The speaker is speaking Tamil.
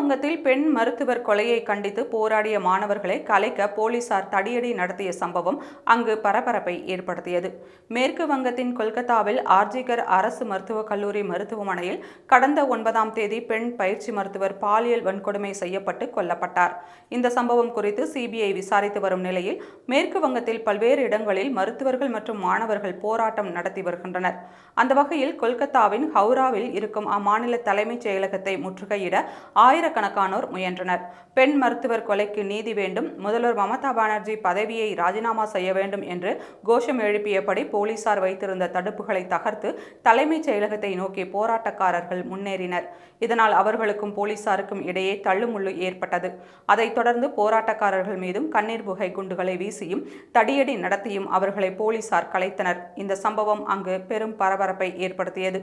மேற்குவங்கத்தில் பெண் மருத்துவர் கொலையை கண்டித்து போராடிய மாணவர்களை கலைக்க போலீசார் தடியடி நடத்திய சம்பவம் அங்கு பரபரப்பை ஏற்படுத்தியது. மேற்கு வங்கத்தின் கொல்கத்தாவில் ஆர்ஜிகர் அரசு மருத்துவக் கல்லூரி மருத்துவமனையில் கடந்த ஒன்பதாம் தேதி பெண் பயிற்சி மருத்துவர் பாலியல் வன்கொடுமை செய்யப்பட்டு கொல்லப்பட்டார். இந்த சம்பவம் குறித்து சிபிஐ விசாரித்து வரும் நிலையில் மேற்கு வங்கத்தில் பல்வேறு இடங்களில் மருத்துவர்கள் மற்றும் மாணவர்கள் போராட்டம் நடத்தி வருகின்றனர். அந்த வகையில் கொல்கத்தாவின் ஹவுராவில் இருக்கும் அம்மாநில தலைமைச் செயலகத்தை முற்றுகையிட ஆயிர ஆயிரக்கணக்கானோர் முயன்றனர். பெண் மருத்துவர் கொலைக்கு நீதி வேண்டும் முதல்வர் மமதா பானர்ஜி பதவியை ராஜினாமா செய்ய வேண்டும் என்று கோஷம் எழுப்பியபடி போலீசார் வைத்திருந்த தடுப்புகளை தகர்த்து தலைமைச் செயலகத்தை நோக்கி போராட்டக்காரர்கள் முன்னேறினர். இதனால் அவர்களுக்கும் போலீசாருக்கும் இடையே தள்ளுமுள்ளு ஏற்பட்டது. அதைத் தொடர்ந்து போராட்டக்காரர்கள் மீதும் கண்ணீர் புகை குண்டுகளை வீசியும் தடியடி நடத்தியும் அவர்களை போலீசார் கலைத்தனர். இந்த சம்பவம் அங்கு பெரும் பரபரப்பை ஏற்படுத்தியது.